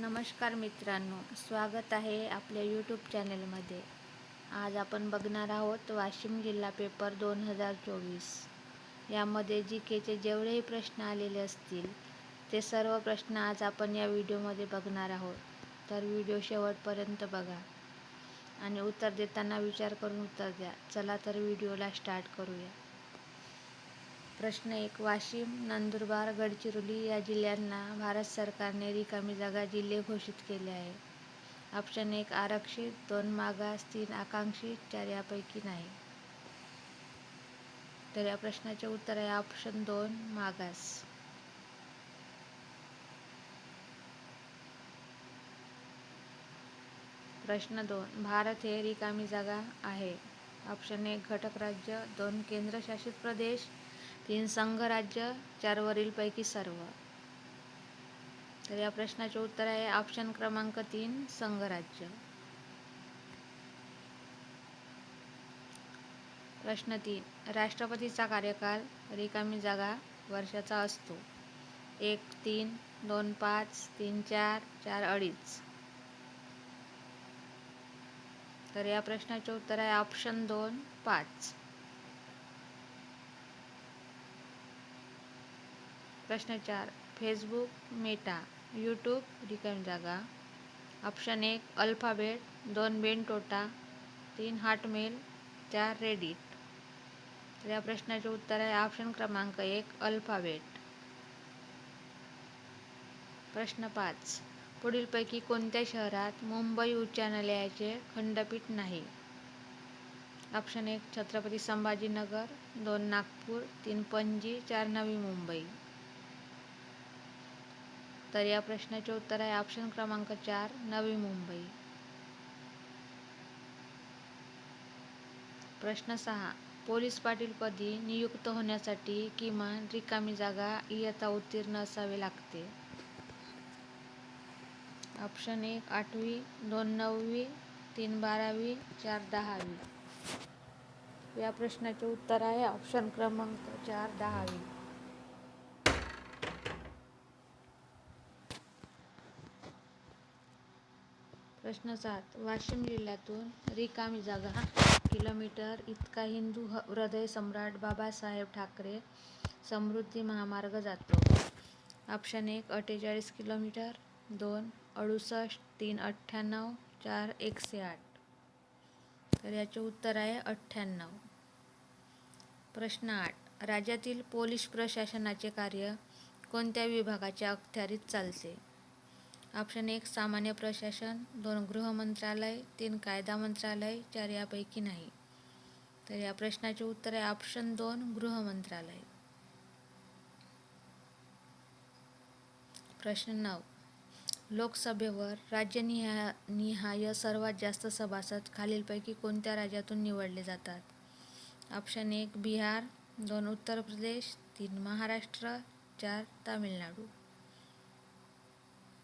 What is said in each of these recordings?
नमस्कार मित्रांनो स्वागत आहे आपल्या यूट्यूब चॅनलमध्ये आज आपण बघणार आहोत वाशिम जिल्हा पेपर दोन हजार चोवीस. यामध्ये जी केचे जेवढेही प्रश्न आलेले असतील ते सर्व प्रश्न आज आपण या व्हिडिओमध्ये बघणार आहोत. तर व्हिडिओ शेवटपर्यंत बघा. आणि उत्तर देताना विचार करून उत्तर द्या. चला तर व्हिडिओला स्टार्ट करूया. प्रश्न एक वाशिम नंदुरबार गडचिरोली या जिल्ह्यांना भारत सरकारने रिकामी जागा जिल्हे घोषित केले आहे. ऑप्शन एक आरक्षित दोन मागास तीन आकांक्षित चार यापैकी नाही. तर या प्रश्नाचे उत्तर आहे ऑप्शन दोन मागास. प्रश्न दोन भारत हे रिकामी जागा आहे. ऑप्शन एक घटक राज्य दोन केंद्रशासित प्रदेश तीन संघराज्य चार वरीलपैकी सर्व. तर या प्रश्नाचे उत्तर आहे ऑप्शन क्रमांक तीन संघराज्य. प्रश्न तीन राष्ट्रपतीचा कार्यकाल रिकामी जागा वर्षाचा असतो. एक तीन दोन पाच तीन चार चार अडीच. तर या प्रश्नाचे उत्तर आहे ऑप्शन दोन पाच. प्रश्न चार फेसबुक मेटा यूट्यूब रिकामी जागा. ऑप्शन एक अल्फाबेट दोन बेनटोटा तीन हॉटमेल चार रेडिट तर या प्रश्नाचे उत्तर आहे ऑप्शन क्रमांक एक अल्फाबेट प्रश्न पाच पुढीलपैकी कोणत्या शहरात मुंबई उच्च न्यायालयाचे खंडपीठ नाही? ऑप्शन एक छत्रपती संभाजीनगर दोन नागपूर तीन पणजी चार नवी मुंबई. तर या प्रश्नाचे उत्तर आहे ऑप्शन क्रमांक चार नवी मुंबई. प्रश्न सहा पोलीस पाटीलपदी नियुक्त होण्यासाठी किमान रिकामी जागा इयत्ता उत्तीर्ण असावे लागते. ऑप्शन एक आठवी दोन नववी तीन बारावी चार दहावी. या प्रश्नाचे उत्तर आहे ऑप्शन क्रमांक चार दहावी. प्रश्न सात. वाशिम जिल्ह्यातून रिकामी जागा. किलोमीटर इतका हिंदू ह- हृदय सम्राट बाबासाहेब ठाकरे समृद्धी महामार्ग जातो. ऑप्शन एक अठ्ठेचाळीस किलोमीटर. दोन अडुसष्ट. तीन अठ्ठ्याण्णव. चार एकशे आठ. तर याचे उत्तर आहे अठ्ठ्याण्णव. प्रश्न आठ. राज्यातील पोलीस प्रशासनाचे कार्य कोणत्या विभागाच्या अखत्यारीत चालते? ऑप्शन एक सामान्य प्रशासन. दोन गृह मंत्रालय. तीन कायदा मंत्रालय. चार यापैकी नाही. तर या प्रश्नाचे उत्तर आहे ऑप्शन दोन गृह मंत्रालय. प्रश्न नऊ. लोकसभेवर राज्यनिहाय निहाय सर्वात जास्त सभासद खालीलपैकी कोणत्या राज्यातून निवडले जातात? ऑप्शन एक बिहार. दोन उत्तर प्रदेश. तीन महाराष्ट्र. चार तामिळनाडू.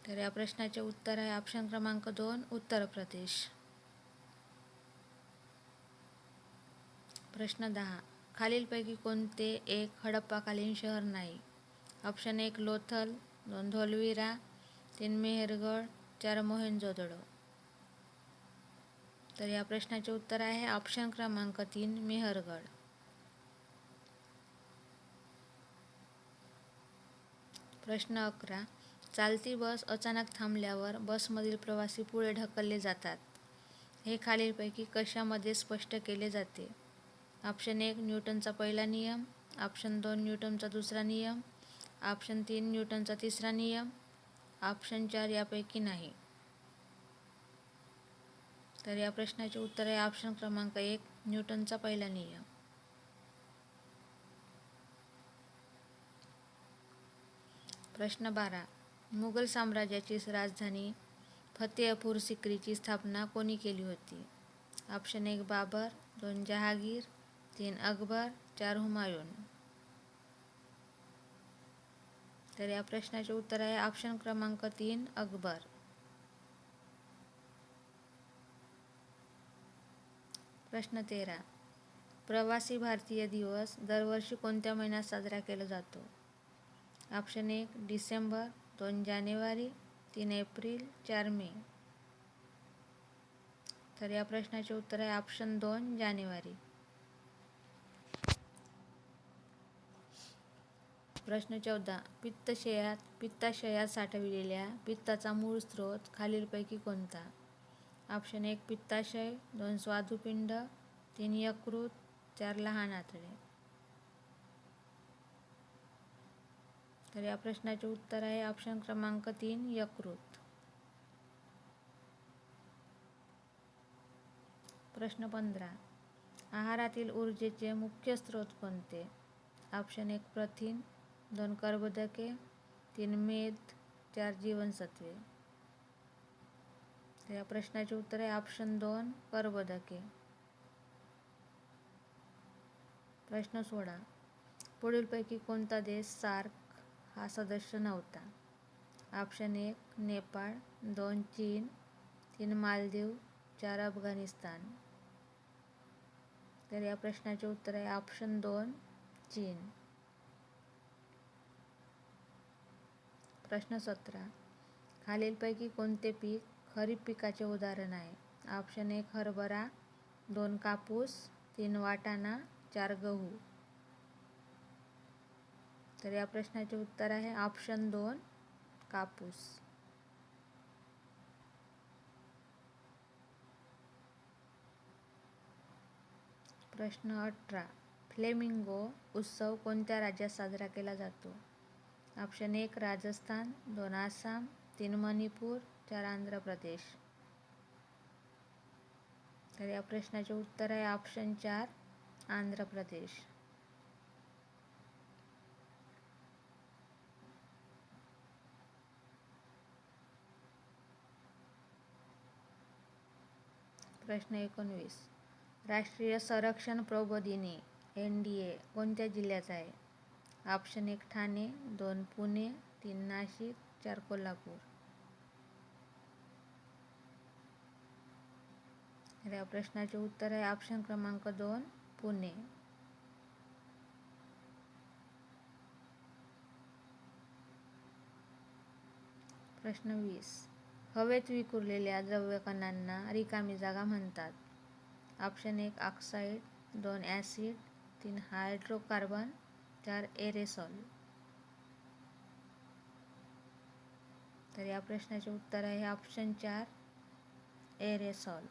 तर या प्रश्नाचे उत्तर आहे ऑप्शन क्रमांक दोन उत्तर प्रदेश. प्रश्न दहा खालीलपैकी कोणते एक हडप्पाकालीन शहर नाही? ऑप्शन एक लोथल दोन धोलविरा तीन मेहरगड चार मोहेंजोदडो तर या प्रश्नाचे उत्तर आहे ऑप्शन क्रमांक तीन मेहरगड. प्रश्न अकरा चालती बस अचानक थांबल्यावर बसमधील प्रवासी पुढे ढकलले जातात. हे खालीलपैकी कशामध्ये स्पष्ट केले जाते? ऑप्शन एक न्यूटनचा पहिला नियम. ऑप्शन दोन न्यूटनचा दुसरा नियम. ऑप्शन तीन न्यूटनचा तिसरा नियम. ऑप्शन चार यापैकी नाही. तर या प्रश्नाचे उत्तर आहे ऑप्शन क्रमांक एक न्यूटनचा पहिला नियम. प्रश्न बारा. मुघल साम्राज्याची राजधानी फतेहपूर सिक्रीची स्थापना कोणी केली होती? ऑप्शन एक बाबर दोन जहागीर तीन अकबर चार हुमायून. तर या प्रश्नाचे उत्तर आहे ऑप्शन क्रमांक तीन अकबर. प्रश्न तेरा. प्रवासी भारतीय दिवस दरवर्षी कोणत्या महिन्यात साजरा केला जातो? ऑप्शन एक डिसेंबर दोन जानेवारी तीन एप्रिल चार मे. तर या प्रश्नाचे उत्तर आहे ऑप्शन दोन जानेवारी. प्रश्न चौदा. पित्तशयात पित्ताशयात साठविलेल्या पित्ताचा मूळ स्रोत खालीलपैकी कोणता? ऑप्शन एक पित्ताशय दोन स्वादुपिंड तीन यकृत चार लहान आतडे. तर या प्रश्नाचे उत्तर आहे ऑप्शन क्रमांक तीन यकृत. प्रश्न पंधरा. आहारातील ऊर्जेचे मुख्य स्रोत कोणते? ऑप्शन एक प्रथिन दोन कर्बोदके तीन मेद चार जीवनसत्वे. तर या प्रश्नाचे उत्तर आहे ऑप्शन दोन कर्बोदके. प्रश्न सोळा. पुढीलपैकी कोणता देश सार्क हा सदस्य नव्हता. ऑप्शन एक नेपाळ दोन चीन तीन मालदीव चार अफगाणिस्तान. तर या प्रश्नाचे उत्तर आहे ऑप्शन दोन चीन. प्रश्न सतरा. खालीलपैकी कोणते पीक खरीप पिकाचे उदाहरण आहे? ऑप्शन एक हरभरा दोन कापूस तीन वाटाणा चार गहू. तर या प्रश्नाचे उत्तर आहे ऑप्शन दोन कापूस. प्रश्न अठरा फ्लेमिंगो उत्सव कोणत्या राज्यात साजरा केला जातो? ऑप्शन एक राजस्थान दोन आसाम तीन मणिपूर चार आंध्र प्रदेश. तर या प्रश्नाचे उत्तर आहे ऑप्शन चार आंध्र प्रदेश. प्रश्न एकोणवीस. राष्ट्रीय संरक्षण प्रबोधिनी एन डी ए कोणत्या जिल्ह्याचा आहे? ऑप्शन एक ठाणे दोन पुणे तीन नाशिक चार कोल्हापूर. या प्रश्नाचे उत्तर आहे ऑप्शन क्रमांक दोन पुणे. प्रश्न वीस. हवेत विखुरलेल्या द्रव्यकणांना रिकामी जागा म्हणतात. ऑप्शन एक ऑक्साईड दोन ॲसिड तीन हायड्रोकार्बन चार एरेसॉल तर या प्रश्नाचे उत्तर आहे ऑप्शन चार एरेसॉल